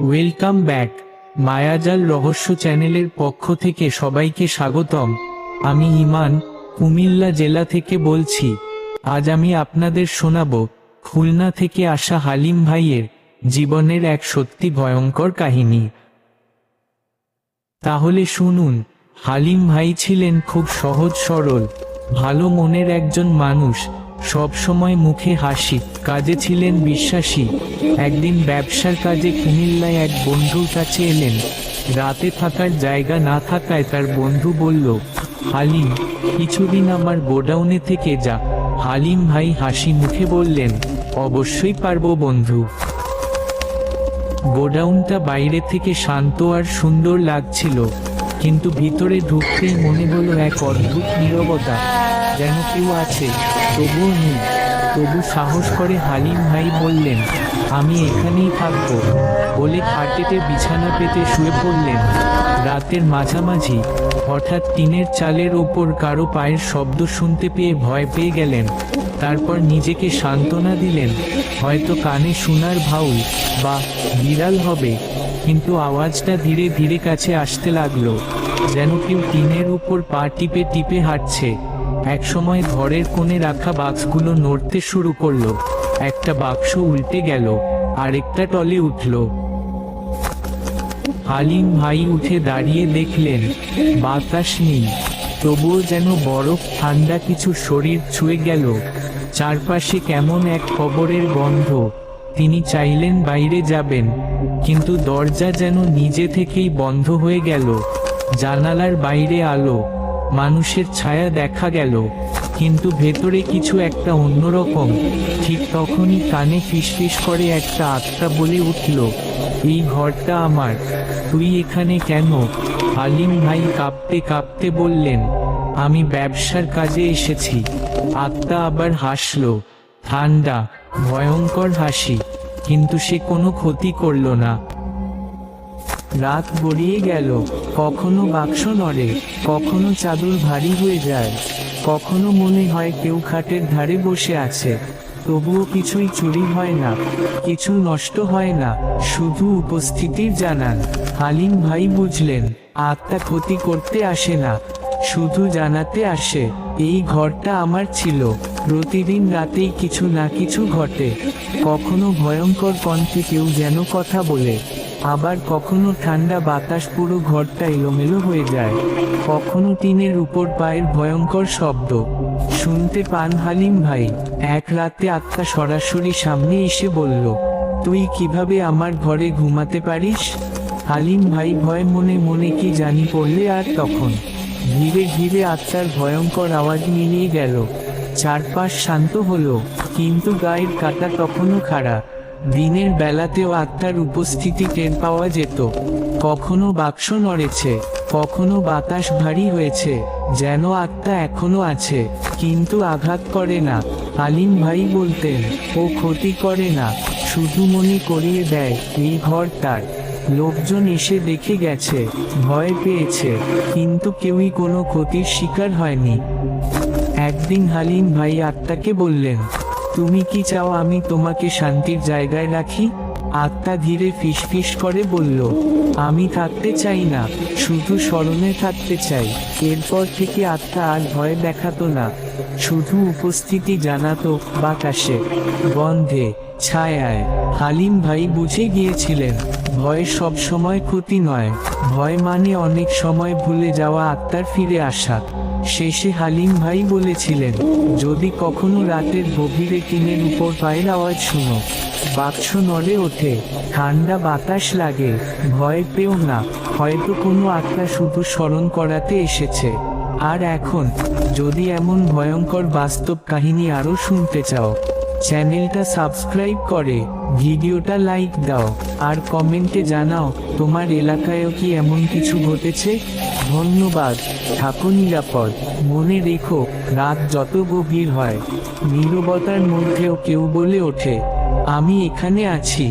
Welcome back মায়াজাল রহস্য চ্যানেলের পক্ষ থেকে সবাইকে স্বাগতম। আমি ইমান, কুমিল্লা জেলা থেকে বলছি। আজ আমি আপনাদের শোনাব খুলনা থেকে আসা হালিম ভাইয়ের জীবনের এক সত্যি ভয়ঙ্কর কাহিনী। তাহলে শুনুন, হালিম ভাই ছিলেন খুব সহজ সরল, ভালো মনের একজন মানুষ সব সময় মুখে হাসি। কাজে ছিলেন বিশ্বাসী। একদিন ব্যবসার কাজে কুমিল্লায় এক বন্ধুর কাছে এলেন। রাতে থাকার জায়গা না থাকায় তার বন্ধু বলল, হালিম, কিছুদিন আমার গোডাউনে থেকে যা। হালিম ভাই হাসি মুখে বললেন, অবশ্যই পারব বন্ধু। গোডাউনটা বাইরে থেকে শান্ত আর সুন্দর লাগছিল। কিন্তু ভিতরে ঢুকতেই মনে হলো এক অদ্ভুত নীরবতা। যেন কেউ আছে। তবুও নেই তবু সাহস করে হালিম ভাই বললেন, আমি এখানেই থাকব। বলে খাটেতে বিছানা পেতে শুয়ে পড়লেন। রাতের মাঝামাঝি হঠাৎ টিনের চালের ওপর কারও পায়ের শব্দ শুনতে পেয়ে ভয় পেয়ে গেলেন। তারপর নিজেকে সান্ত্বনা দিলেন, হয়তো কানে শোনার ভাউল, বা বিড়াল হবে। কিন্তু আওয়াজটা ধীরে ধীরে কাছে আসতে লাগল, যেন কেউ টিনের উপর পা টিপে টিপে হাঁটছে। একসময় ঘরের কোণে রাখা বাক্সগুলো নড়তে শুরু করল। একটা বাক্স উল্টে গেল, আরেকটা টলে উঠল। হালিম ভাই উঠে দাঁড়িয়ে দেখলেন, বাতাস নেই। তবুও যেন বরফ ঠান্ডা কিছু শরীর ছুঁয়ে গেল। চারপাশে কেমন এক খবরের গন্ধ। তিনি চাইলেন বাইরে যাবেন, কিন্তু দরজা যেন নিজে থেকেই বন্ধ হয়ে গেল। জানালার বাইরে আলো। মানুষের ছায়া দেখা গেল, কিন্তু ভেতরে কিছু একটা অন্যরকম। ঠিক তখনই কানে ফিসফিস করে একটা আত্মা বলে উঠল, এই ঘরটা আমার, তুই এখানে কেন? হালিম ভাই কাঁপতে কাঁপতে বললেন, আমি ব্যবসার কাজে এসেছি। আত্মা আবার হাসলো, ঠান্ডা, ভয়ঙ্কর হাসি, কিন্তু সে কোনো ক্ষতি করল না। রাত গড়িয়ে গেল। কখনো বাক্স নড়ে, কখনো চাদর ভারী হয়ে যায়। কখনো মনে হয় কেউ খাটের ধারে বসে আছে। তবুও কিছুই চুরি হয় না, কিছু নষ্ট হয় না, শুধু উপস্থিতির জানান। হালিম ভাই বুঝলেন, আত্মা ক্ষতি করতে আসে না, শুধু জানাতে আসে, এই ঘরটা আমার ছিল। প্রতিদিন রাতেই কিছু না কিছু ঘটে। কখনো ভয়ঙ্কর কণ্ঠে কেউ যেন কথা বলে। আবার কখনো ঠান্ডা বাতাস পুরো ঘরটা এলোমেলো হয়ে যায়। কখনো টিনের উপর পায়ের ভয়ঙ্কর শব্দ। শুনতে পান হালিম ভাই, এক রাতে আত্মা সরাসরি সামনে এসে বলল, তুই কীভাবে আমার ঘরে ঘুমাতে পারিস? হালিম ভাই ভয় মনে মনে কি জানি পড়লে আর তখন। ধীরে ধীরে আত্মার ভয়ঙ্কর আওয়াজ মিলিয়ে গেল। চারপাশ শান্ত হলো, কিন্তু গায়ের কাটা তখনও খাড়া। দিনের বেলাতেও আত্মার উপস্থিতি টের পাওয়া যেত। কখনো বাক্স নড়েছে, কখনো বাতাস ভারী হয়েছে, যেন আত্মা এখনও আছে, কিন্তু আঘাত করে না। আলিম ভাই বলতেন, ও ক্ষতি করে না, শুধু মনে করিয়ে দেয় এই ঘর তার। লোকজন এসে দেখে গেছে, ভয় পেয়েছে, কিন্তু কেউই কোনো ক্ষতির শিকার হয়নি। একদিন হালিম ভাই আত্মাকে বললেন তুমি কি চাও আমি তোমাকে শান্তির জায়গায় রাখি? আত্মা ধীরে ফিসফিস করে বলল, আমি থাকতে চাই না, শুধু স্মরণে থাকতে চাই। এরপর থেকে আত্মা আর ভয় দেখাতো না, শুধু উপস্থিতি জানাতো বাতাসে। গন্ধে, ছায়ায়, হালিম ভাই বুঝে গিয়েছিলেন, ভয় সব সময় ক্ষতি নয়, ভয় মানে অনেক সময় ভুলে যাওয়া আত্মার ফিরে আসা। শেষে হালিম ভাই বলেছিলেন, যদি কখনো রাতের গভীরে টিনের উপর পায়ের আওয়াজ শুনো, বাক্স নড়ে ওঠে, ঠান্ডা বাতাস লাগে, ভয় পেও না, হয়তো কোনো আত্মা শুধু স্মরণ করাতে এসেছে। আর এখন, যদি এমন ভয়ঙ্কর বাস্তব কাহিনী আরও শুনতে চাও, চ্যানেলটা সাবস্ক্রাইব করে ভিডিওটা লাইক দাও, আর কমেন্টে জানাও, তোমার এলাকায়ও কি এমন কিছু ঘটেছে? ধন্যবাদ। থাকো নিরাপদ। মনে রেখো, রাত যত গভীর হয়, নিরবতার মধ্যেও কেউ বলে ওঠে, আমি এখানে আছি।